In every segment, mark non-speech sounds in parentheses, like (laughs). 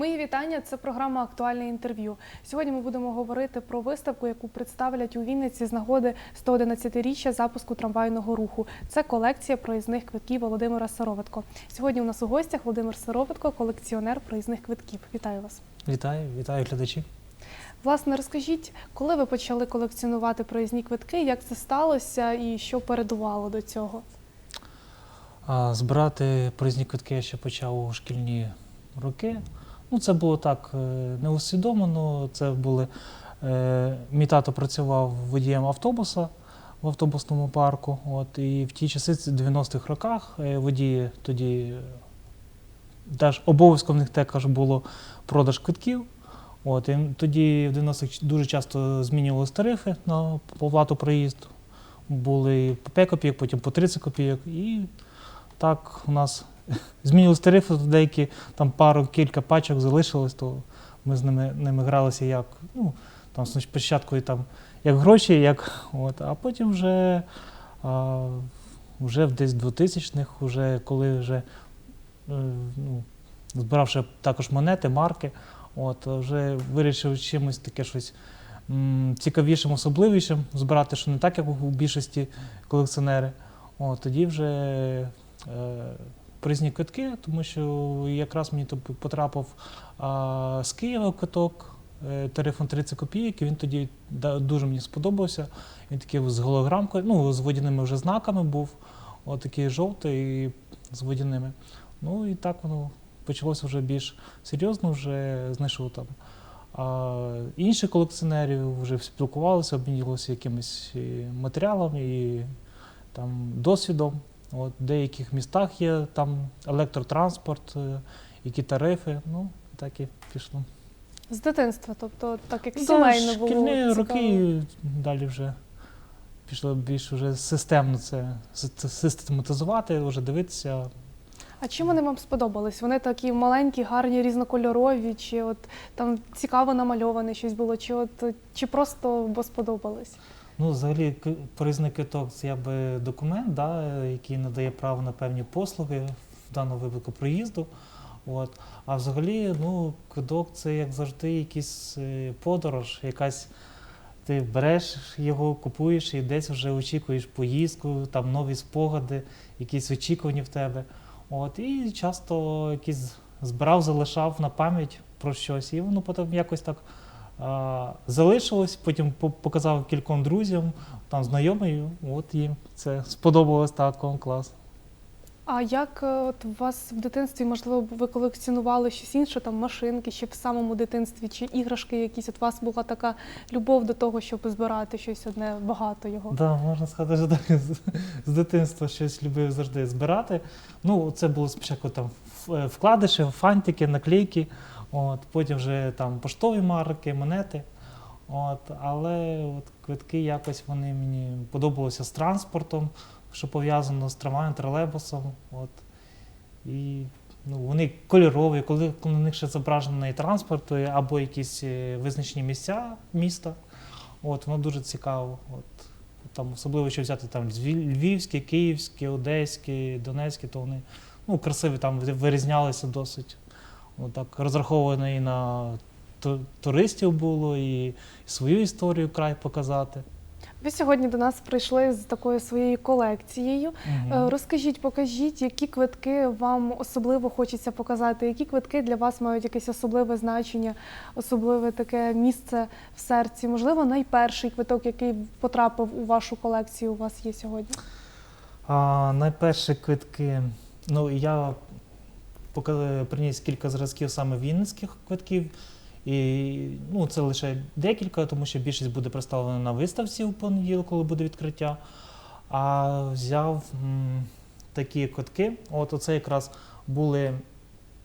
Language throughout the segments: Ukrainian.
Мої вітання. Це програма Актуальне інтерв'ю. Сьогодні ми будемо говорити про виставку, яку представлять у Вінниці з нагоди 111-річчя запуску трамвайного руху. Це колекція проїзних квитків Володимира Сироватко. Сьогодні у нас у гостях Володимир Сироватко, колекціонер проїзних квитків. Вітаю вас. Вітаю, вітаю глядачів. Власне, розкажіть, коли ви почали колекціонувати проїзні квитки, як це сталося і що передувало до цього? Збирати проїзні квитки я ще почав у шкільні роки. Ну, це було так е, неусвідомлено. Це були. е, Мій тато працював водієм автобуса в автобусному парку. От, і в ті часи, це 90-х роках, е, водії тоді теж обов'язком в них також було продаж квитків. От, і тоді в 90-х дуже часто змінювалися тарифи на оплату проїзду. Були по 5 копійок, потім по 30 копійок. І так у нас змінювалися тарифи, деякі там пару кілька пачок залишилось, то ми з ними, ними гралися як, ну, там спочатку і там, як гроші, як, от, а потім вже, а, вже десь 2000-х, вже коли вже е, ну, збиравши також монети, марки, от, вже вирішив чимось таке щось цікавішим, особливішим збирати, що не так, як у більшості колекціонери. От, тоді вже е, проїзні квитки, тому що якраз мені потрапив з Києва квиток е, тарифом 30 копійок, і він тоді дуже мені сподобався. Він такий з голограмкою, ну, з водяними вже знаками був, от такий жовтий з водяними. Ну і так воно почалося вже більш серйозно, вже знайшов там. А інші колекціонерів вже спілкувалися, обмінювалися якимись і матеріалами і там, досвідом. От, в деяких містах є там електротранспорт, е, які тарифи. Ну, так і пішло. З дитинства, тобто так як Ну, сімейно було. Шкільні роки далі вже пішло більш вже системно це систематизувати, вже дивитися. А чим вони вам сподобались? Вони такі маленькі, гарні, різнокольорові, чи от там цікаво намальоване щось було, чи от чи просто бо сподобались? Ну, взагалі, проїзний квиток це якби документ, да, який надає право на певні послуги, в даному випадку проїзду. От. А взагалі, ну, квиток це як завжди якийсь е, подорож, якась. Ти береш його, купуєш і десь вже очікуєш поїздку, там нові спогади, якісь очікування в тебе. От, і часто якісь збирав, залишав на пам'ять про щось, і воно потім якось так залишилось, потім показав кільком друзям, там знайомим, от їм це сподобалось так, клас. А як е, от у вас в дитинстві, можливо, ви колекціонували щось інше, там машинки, чи в самому дитинстві, чи іграшки якісь? От у вас була така любов до того, щоб збирати щось одне багато його? Да, можна сказати, що так з, з дитинства щось любив завжди збирати. Ну, це було спочатку там е, вкладиші, фантики, наклейки, от, потім вже там поштові марки, монети. От, але от квитки якось вони мені подобалися з транспортом, що пов'язано з трамваєм, тролейбусом. От. І ну, вони кольорові, коли, на них ще зображений транспорт або якісь е, визначені місця міста. От, воно дуже цікаво. От, там, особливо, що взяти там львівські, київські, одеські, донецькі, то вони ну, красиві, там вирізнялися досить. Так, розраховано і на туристів було, і свою історію край показати. Ви сьогодні до нас прийшли з такою своєю колекцією. Е, Розкажіть, покажіть, які квитки вам особливо хочеться показати, які квитки для вас мають якесь особливе значення, особливе таке місце в серці. Можливо, найперший квиток, який потрапив у вашу колекцію, у вас є сьогодні. А, найперші квитки. Ну, я приніс кілька зразків саме вінницьких квитків. І ну, це лише декілька, тому що більшість буде представлена на виставці у понеділок, коли буде відкриття. А взяв м, такі квитки. От оце якраз були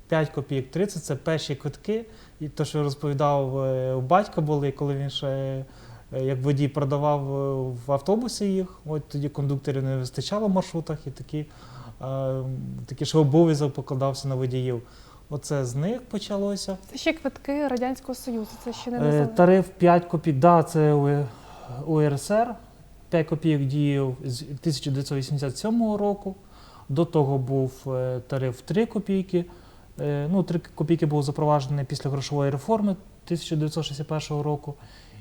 5 копійок 30, це перші квитки. І те, що розповідав е, у батька були, коли він ще е, як водій продавав е, в автобусі їх, от тоді кондукторів не вистачало в маршрутах, і такі, такі ще обов'язок покладався на водіїв. Оце з них почалося. Це ще квитки Радянського Союзу. Це ще не Е, незалежно. Тариф 5 копійок, да, це у- УРСР. 5 копійок діяв з 1987 року. До того був е, тариф 3 копійки. Е, Ну, 3 копійки був запроваджений після грошової реформи 1961 року.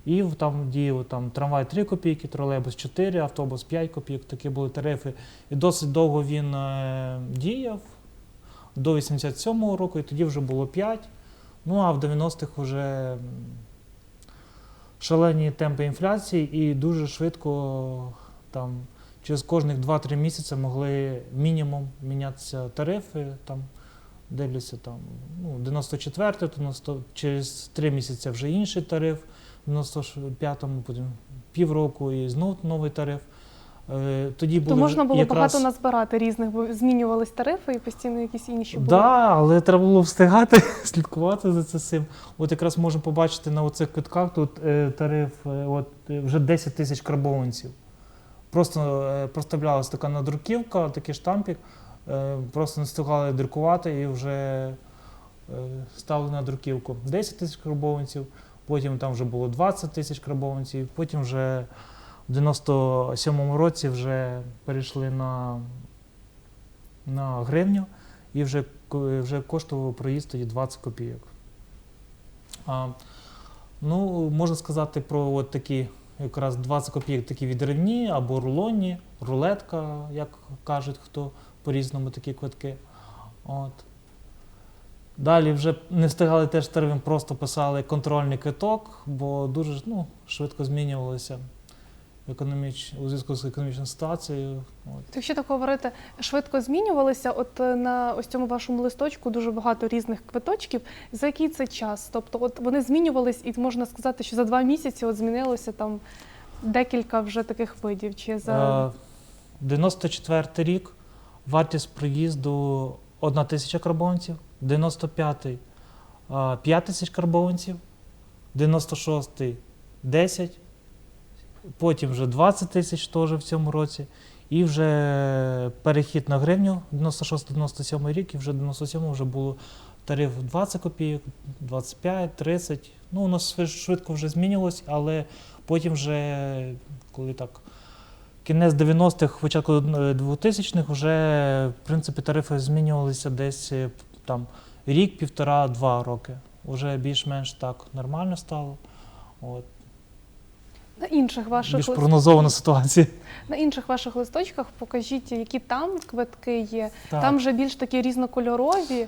І там діяв там, трамвай 3 копійки, тролейбус 4, автобус 5 копійок. Такі були тарифи. І досить довго він е, діяв до 87-го року, і тоді вже було 5. Ну а в 90-х вже шалені темпи інфляції, і дуже швидко там через кожних 2-3 місяці могли мінімум мінятися тарифи. Там, дивлюся, там, ну, 94 90, через 3 місяці вже інший тариф, 95-му, потім півроку і знов новий тариф. Е, Тоді То можна було якраз... багато назбирати різних, бо змінювались тарифи і постійно якісь інші були. Да, але треба було встигати (laughs) слідкувати за це всім. От якраз можемо побачити на оцих квитках тут е, тариф е, от, е, вже 10 тисяч карбованців. Просто е, проставлялась така надруківка, такий штампік, е, просто не встигали друкувати і вже е, ставили на друківку 10 тисяч карбованців, потім там вже було 20 тисяч карбованців, потім вже в 97-му році вже перейшли на, на гривню і вже, вже коштував проїзд тоді 20 копійок. А, ну, можна сказати про от такі якраз 20 копійок такі відривні або рулонні, рулетка, як кажуть хто по-різному такі квитки. От. Далі вже не встигали теж термін, просто писали контрольний квиток, бо дуже ну, швидко змінювалося економіч... у зв'язку з економічною ситуацією. От. Якщо так говорити, швидко змінювалися. От е, на ось цьому вашому листочку дуже багато різних квиточків. За який це час? Тобто, от вони змінювались, і можна сказати, що за два місяці от змінилося там декілька вже таких видів. Чи за Е, 94 рік вартість проїзду 1 тисяча карбованців, 95-й 5 тисяч карбованців, 96-й 10, потім вже 20 тисяч теж в цьому році. І вже перехід на гривню 96-97 рік, і вже 97 вже було тариф 20 копійок, 25, 30. Ну, воно швид- швидко вже змінювалось, але потім вже, коли так кінець 90-х, початку 2000-х, вже в принципі тарифи змінювалися десь е, там рік, півтора, два роки. Уже більш-менш так нормально стало. От. на інших ваших Більш прогнозована ситуація. на інших ваших листочках покажіть, які там квитки є. Так. Там вже більш такі різнокольорові.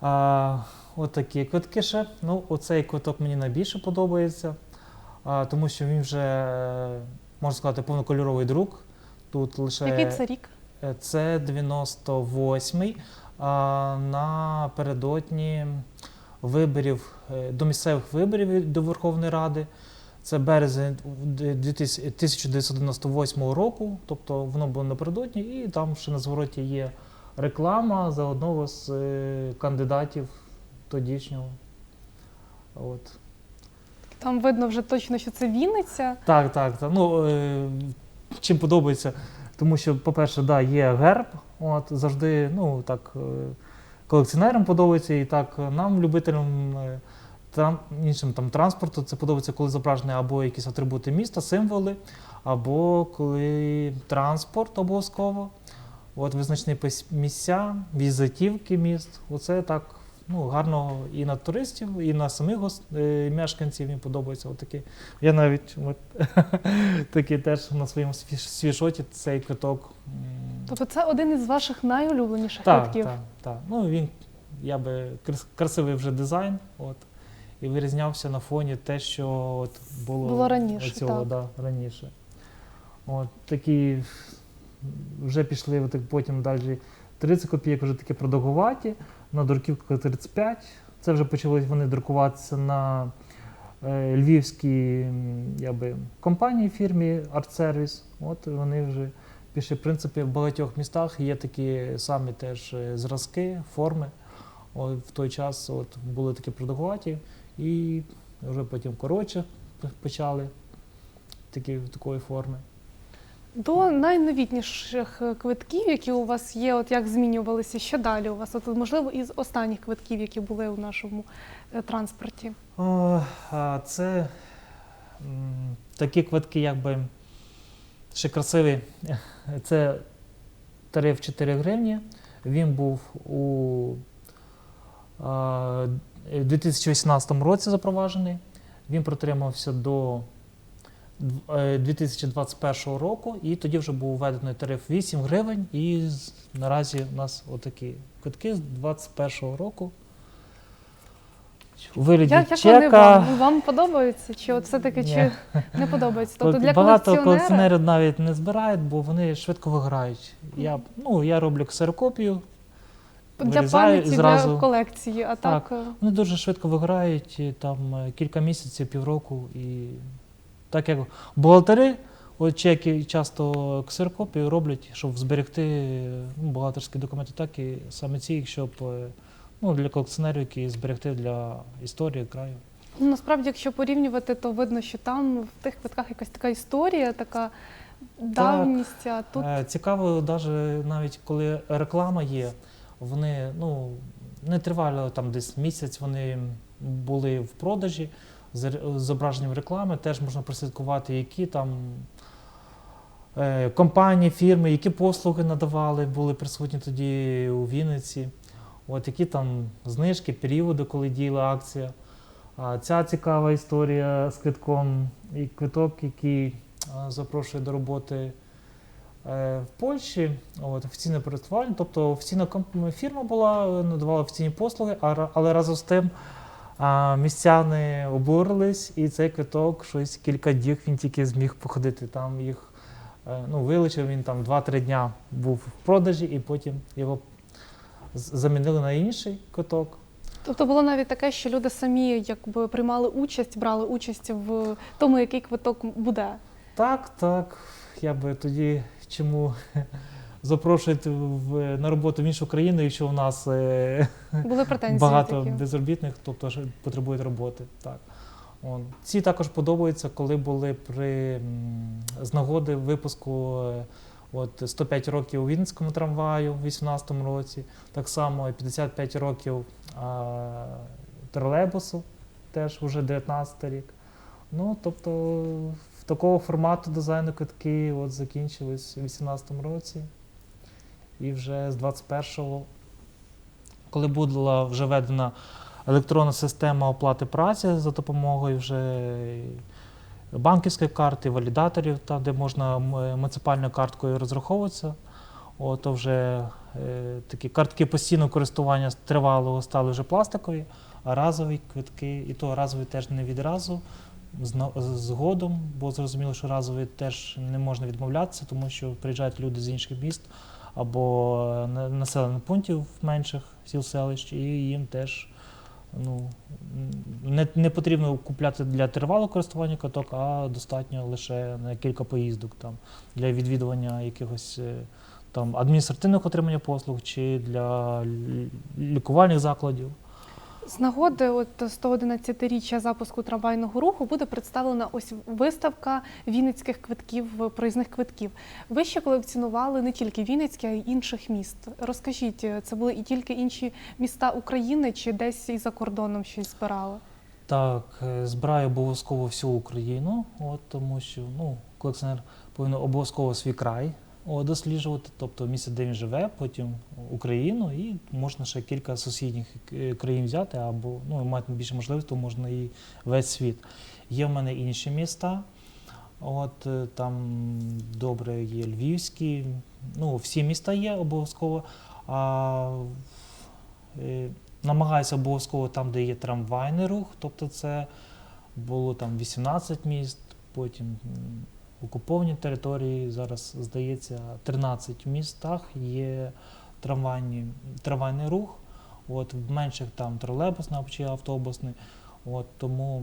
А, от такі квитки ще. Ну, оцей квиток мені найбільше подобається, а, тому що він вже, е, можна сказати, повнокольоровий друк. Тут лише Який це рік? Е, Це 98-й. а, Напередодні виборів е, до місцевих виборів до Верховної Ради. Це березень 1998 року, тобто воно було напередодні, і там ще на звороті є реклама за одного з е, кандидатів тодішнього. От. Там видно вже точно, що це Вінниця. Так, так. так. Ну, чим подобається, тому що, по-перше, да, є герб, от, завжди, ну, так, е, колекціонерам подобається, і так нам, любителям е, тран, іншим там, транспорту, це подобається, коли зображені або якісь атрибути міста, символи, або коли транспорт обов'язково. От визначні місця, візитівки міст. Оце так ну, гарно і на туристів, і на самих е, мешканців їм подобається. Отакі. Я навіть от, (laughs) такий теж на своєму свішоті цей квиток. Тобто це один із ваших найулюбленіших Так, квитків. так, так. Ну, він, я би красивий вже дизайн. От, і вирізнявся на фоні те, що от було, Було раніше, оцього, так. Да, раніше. От, такі вже пішли от, потім далі 30 копійок, вже такі продовгуваті, на друківку 35. Це вже почали вони друкуватися на е, львівській я би, компанії фірмі Art-Service. От вони вже пішли. В принципі, в багатьох містах є такі самі теж е, зразки, форми. От, в той час от, були такі продовгуваті, і вже потім коротше почали такі, такої форми. До найновітніших е, квитків, які у вас є, от як змінювалися, що далі у вас? От, можливо, із останніх квитків, які були у нашому е, транспорті. О, це такі квитки, якби ще красиві. Це тариф 4 гривні. Він був у 2018 році запроваджений. Він протримався до 2021 року, і тоді вже був введений тариф 8 гривень. І наразі у нас отакі квитки з 2021 року. У вигляді Як, як чека. вони вам? Вам подобаються? Чи от все-таки чи не подобається? Тобто для Багато колекціонера колекціонерів навіть не збирають, бо вони швидко виграють. Я, ну, я роблю ксерокопію, для вирізаю пам'яті, зразу. для колекції, а так, е, Вони дуже швидко виграють, там е, кілька місяців, півроку. І так як бухгалтери, от чеки часто ксерокопію роблять, щоб зберегти ну, бухгалтерські документи, так і саме ці, щоб е, ну, для колекціонерів, які зберегти для історії краю. ну, насправді, якщо порівнювати, то видно, що там в тих квитках якась така історія, така давність, а тут Е, Цікаво, навіть навіть коли реклама є, вони ну, не тривали там десь місяць, вони були в продажі з зображенням реклами. Теж можна прослідкувати, які там е, компанії, фірми, які послуги надавали, були присутні тоді у Вінниці. От які там знижки, періоди, коли діяла акція. А ця цікава історія з квитком і квиток, який запрошує до роботи е, в Польщі, от, офіційне користування, тобто офіційна фірма була, надавала офіційні послуги, але разом з тим а, містяни обурились, і цей квиток щось кілька днів він тільки зміг походити. Там їх е, ну, вилучив, він там 2-3 дня був в продажі, і потім його замінили на інший квиток. тобто було навіть таке, що люди самі якби приймали участь, брали участь в тому, який квиток буде. Так, так. Я би тоді чому запрошують в, на роботу в іншу країну, якщо у нас е, (laughs) Були претензії багато такі. безробітних, тобто ж потребують роботи. Так. От. Ці також подобаються, коли були при з нагоди випуску е, от, 105 років у Вінницькому трамваю у 2018 році, так само 55 років а, тролейбусу, теж вже 19 рік. Ну, тобто, в такого формату дизайну квитки от закінчились у 2018 році. І вже з 21-го, коли була вже введена електронна система оплати праці за допомогою вже банківської карти, валідаторів, там, де можна муніципальною карткою розраховуватися. О, то вже е, такі картки постійного користування тривалого стали вже пластикові, а разові квитки, і то разові теж не відразу, згодом, бо зрозуміло, що разові теж не можна відмовлятися, тому що приїжджають люди з інших міст або е, на- населених пунктів менших сіл селищ, і їм теж ну, не, не потрібно купляти для тривалого користування каток, а достатньо лише на кілька поїздок там, для відвідування якихось е, там, адміністративних отримання послуг чи для лікувальних закладів. З нагоди от 111-річчя запуску трамвайного руху буде представлена ось виставка вінницьких квитків, проїзних квитків. Ви ще колекціонували не тільки Вінницькі, а й інших міст. Розкажіть, це були і тільки інші міста України, чи десь і за кордоном щось збирали? Так, е, збираю обов'язково всю Україну, от, тому що ну, колекціонер повинен обов'язково свій край досліджувати, тобто місце, де він живе, потім Україну, і можна ще кілька сусідніх е, країн взяти, або ну, мати більше можливості, то можна і весь світ. Є в мене інші міста. От е, там добре є Львівські, ну всі міста є обов'язково. А е, намагаюся обов'язково там, де є трамвайний рух, тобто це було там 18 міст, потім окуповані території. Зараз здається 13 містах є трамвайні, трамвайний рух. От, в менших там тролейбусний чи автобусний. От, тому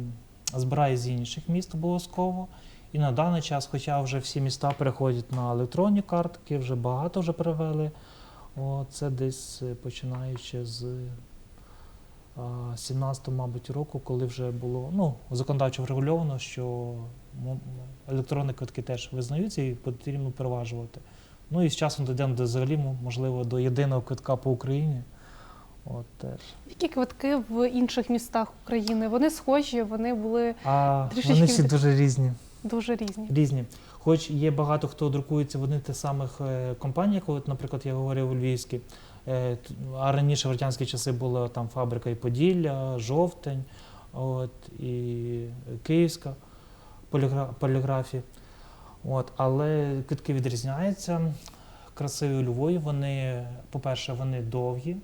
збираю з інших міст обов'язково. І на даний час, хоча вже всі міста переходять на електронні картки, вже багато вже перевели. О, це десь е, починаючи з 17-го, мабуть, року, коли вже було ну, законодавчо врегульовано, що електронні квитки теж визнаються і потрібно переважувати. Ну і з часом дійдемо до взагалі, можливо, до єдиного квитка по Україні. От теж. Які квитки в інших містах України? Вони схожі, вони були А Трішечки вони всі дуже різні. дуже різні. різні. Хоч є багато хто друкується в одних тих самих е, компаніях, от, наприклад, я говорив у Львівській, А раніше в радянські часи була там фабрика і Поділля, Жовтень, от, і Київська полігра- поліграфія. От, але квитки відрізняються. Красиві у Львові, вони, по-перше, вони довгі.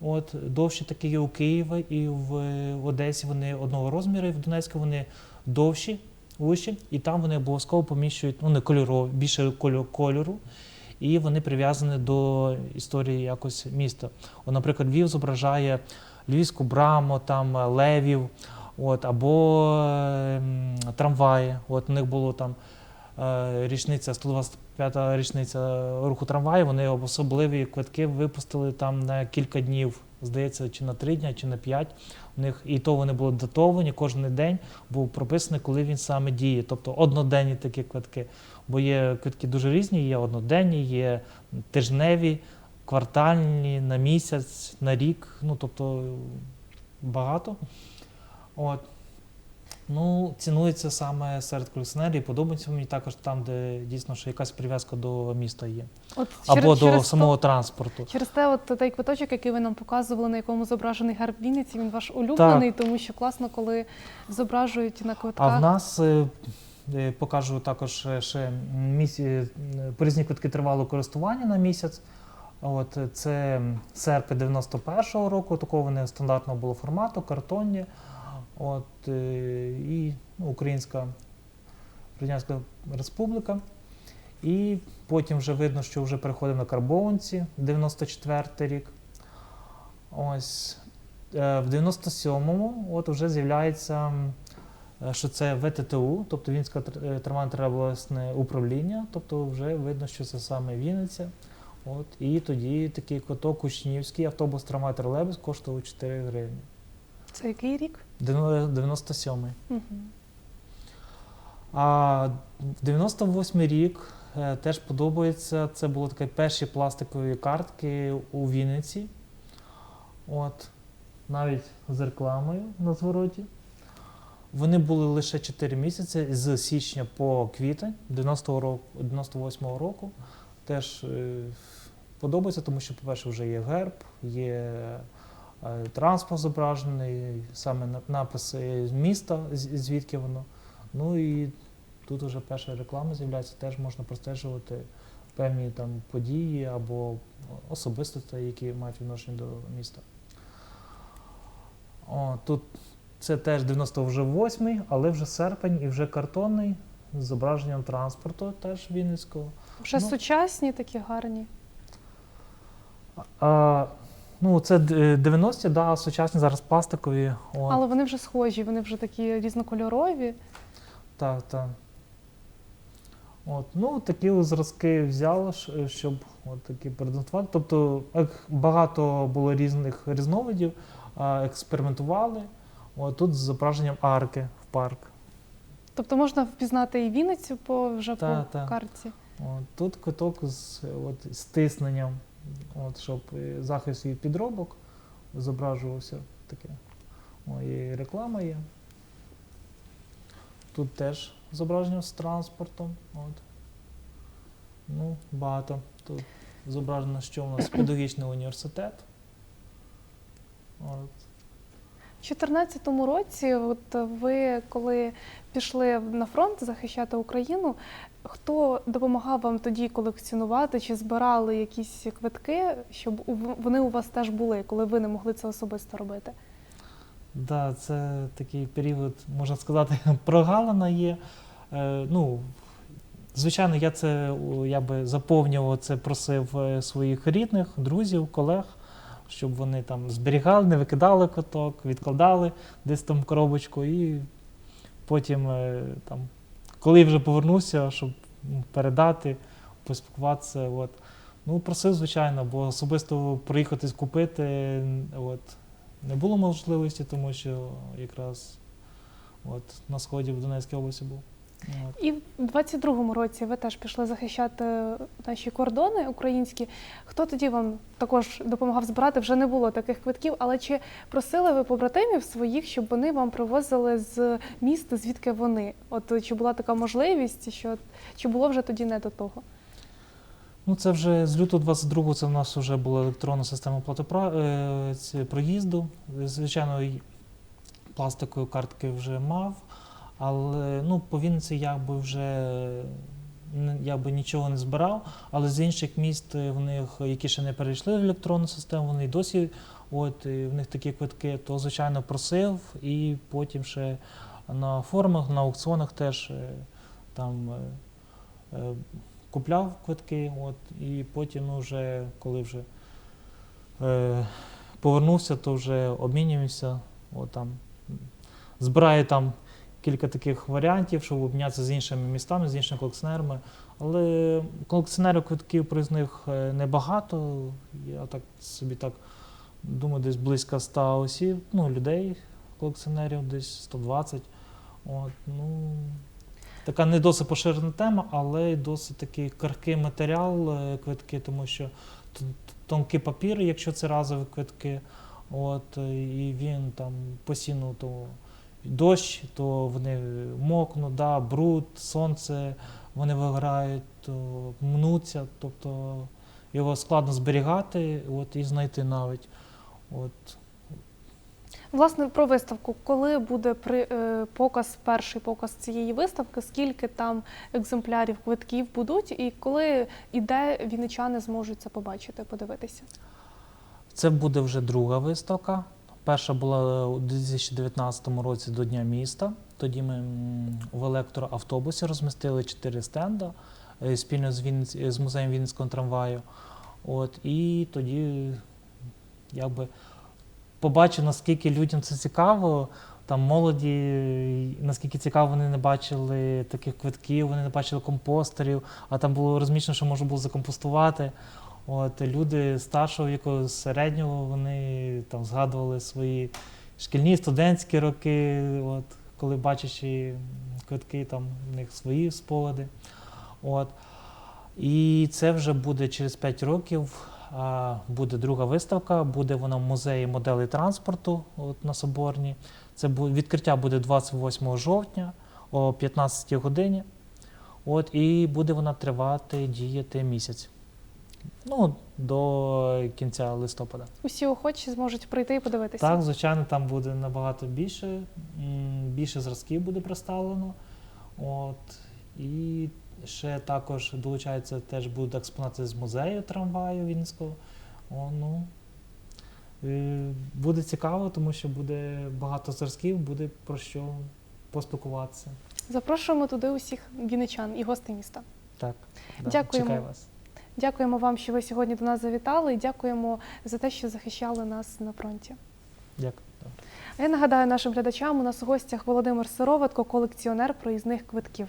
От, довші такі є у Києва і в Одесі вони одного розміру, і в Донецьку вони довші, вищі, і там вони обов'язково поміщують ну, кольорові, більше кольору, і вони прив'язані до історії якось міста. О, наприклад, Львів зображає Львівську браму, там е, левів, от, або ем, трамваї. От у них було там е, річниця, 125-та річниця руху трамваїв, Вони особливі квитки випустили там на кілька днів, здається, чи на три дні, чи на п'ять. У них і то вони були датовані. Кожен день був прописаний, коли він саме діє. Тобто одноденні такі квитки. Бо є квитки дуже різні, є одноденні, є тижневі, квартальні, на місяць, на рік. Ну тобто багато. От. Ну, цінується саме серед колекціонерів. Подобається мені також там, де дійсно що якась прив'язка до міста є. От Або до через самого то- транспорту. Через те, от той квиточок, який ви нам показували, на якому зображений герб Вінниці, він ваш улюблений, тому що класно, коли зображують на квитках. А в нас е, е, покажу також е, ще місі... е, порізні квитки тривалого користування на місяць. От це серпень 91-го року, такого вони стандартного було формату, картонні. От, е, і ну, Українська Радянська Республіка. І потім вже видно, що вже переходимо на карбованці, 94-й рік. Ось е, в 97-му от вже з'являється, е, що це ВТТУ, тобто Вінське тролейбусне управління, тобто вже видно, що це саме Вінниця. От, і тоді такий квиток учнівський автобус трамвай тролейбус коштував 4 гривні. Це який рік? Дев'яно- 97-й. Угу. А в 98 рік е, теж подобається. Це були такі перші пластикові картки у Вінниці. От, навіть з рекламою на звороті. Вони були лише 4 місяці з січня по квітень 90-го року, 98-го року. Теж е, подобається, тому що, по-перше, вже є герб, є транспорт зображений, саме на- написи міста, звідки воно. Ну і тут вже перша реклама з'являється, теж можна простежувати певні там події або особистості, які мають відношення до міста. О, тут це теж 98-й, але вже серпень і вже картонний з зображенням транспорту теж Вінницького. Вже Ну. сучасні, такі гарні. А, ну, це 90-ті, да, сучасні зараз пластикові. О, Але вони вже схожі, вони вже такі різнокольорові. Так, так. От, ну, такі зразки взяли, щоб от такі продемонструвати. Тобто багато було різних різновидів, експериментували. От, тут з зображенням арки в парк. Тобто можна впізнати і Вінницю по вже Та, по та. карті. От, тут квиток з от, стисненням, от, щоб захист від підробок зображувався таке. О, і реклама є. Тут теж зображення з транспортом. От. Ну, багато. Тут зображено, що у нас педагогічний університет. От. У 2014 році, от ви коли пішли на фронт захищати Україну, хто допомагав вам тоді колекціонувати чи збирали якісь квитки, щоб вони у вас теж були, коли ви не могли це особисто робити? Да, це такий період, можна сказати, (laughs) прогалина є. Е, ну, звичайно, я це я би заповнював це, просив е, своїх рідних, друзів, колег, щоб вони там зберігали, не викидали каток, відкладали десь там коробочку і потім е, там, коли вже повернувся, щоб передати, поспілкуватися. От. Ну, просив, звичайно, бо особисто приїхати купити. От, не було можливості, тому що якраз от, на сході в Донецькій області був. От. І в 22-му році ви теж пішли захищати наші кордони українські. Хто тоді вам також допомагав збирати? Вже не було таких квитків, але чи просили ви побратимів своїх, щоб вони вам привозили з міста, звідки вони? От чи була така можливість, що чи було вже тоді не до того? Ну, це вже з лютого 22-го це в нас вже була електронна система платопра... е, проїзду. Звичайно, й пластикової картки вже мав, але ну, по Вінниці якби вже якби нічого не збирав. Але з інших міст е, в них, які ще не перейшли в електронну систему, вони й досі от, е, в них такі квитки, то звичайно просив і потім ще на форумах, на аукціонах теж е, там. купляв квитки, от, і потім ну, вже, коли вже е, повернувся, то вже обмінюємося. От, там, м, збираю там кілька таких варіантів, щоб обмінятися з іншими містами, з іншими колекціонерами. Але колекціонерів квитків проїзних е, небагато. Я так собі так думаю, десь близько 100 осіб, ну, людей, колекціонерів, десь 120. От, ну, така не досить поширена тема, але й досить такий каркий матеріал е, квитки, тому що тонкий папір, якщо це разові квитки, от, і він там постійно то дощ, то вони мокнуть, да, бруд, сонце, вони виграють, то мнуться, тобто його складно зберігати от, і знайти навіть. От, Власне, про виставку. Коли буде при, е, показ, перший показ цієї виставки, скільки там екземплярів квитків будуть, і коли і де вінничани зможуть це побачити, подивитися? Це буде вже друга виставка. Перша була у 2019 році до Дня міста. Тоді ми в електроавтобусі розмістили чотири стенда е, спільно з, Вінниць, з музеєм Вінницького трамваю. От, і тоді якби побачив, наскільки людям це цікаво. Там молоді, е, наскільки цікаво, вони не бачили таких квитків, вони не бачили компостерів, а там було розміщено, що можна було закомпостувати. От люди старшого віку, середнього, вони там згадували свої шкільні студентські роки, от, коли бачачи квитки, там в них свої спогади. От. І це вже буде через 5 років. Буде друга виставка, буде вона в музеї моделей транспорту от, на Соборній. Це відкриття буде 28 жовтня о 15 годині. От, і буде вона тривати, діяти місяць. Ну, до кінця листопада. Усі охочі зможуть прийти і подивитися. Так, звичайно, там буде набагато більше, більше зразків буде представлено. От. І ще також долучаються, теж будуть експонати з музею трамваю Вінницького. О, ну, е, буде цікаво, тому що буде багато зразків, буде про що поспілкуватися. Запрошуємо туди усіх вінничан і гостей міста. Так, да, Дякуємо. чекаю вас. Дякуємо вам, що ви сьогодні до нас завітали, і дякуємо за те, що захищали нас на фронті. Дякую. Я нагадаю нашим глядачам, у нас у гостях Володимир Сироватко, колекціонер проїзних квитків.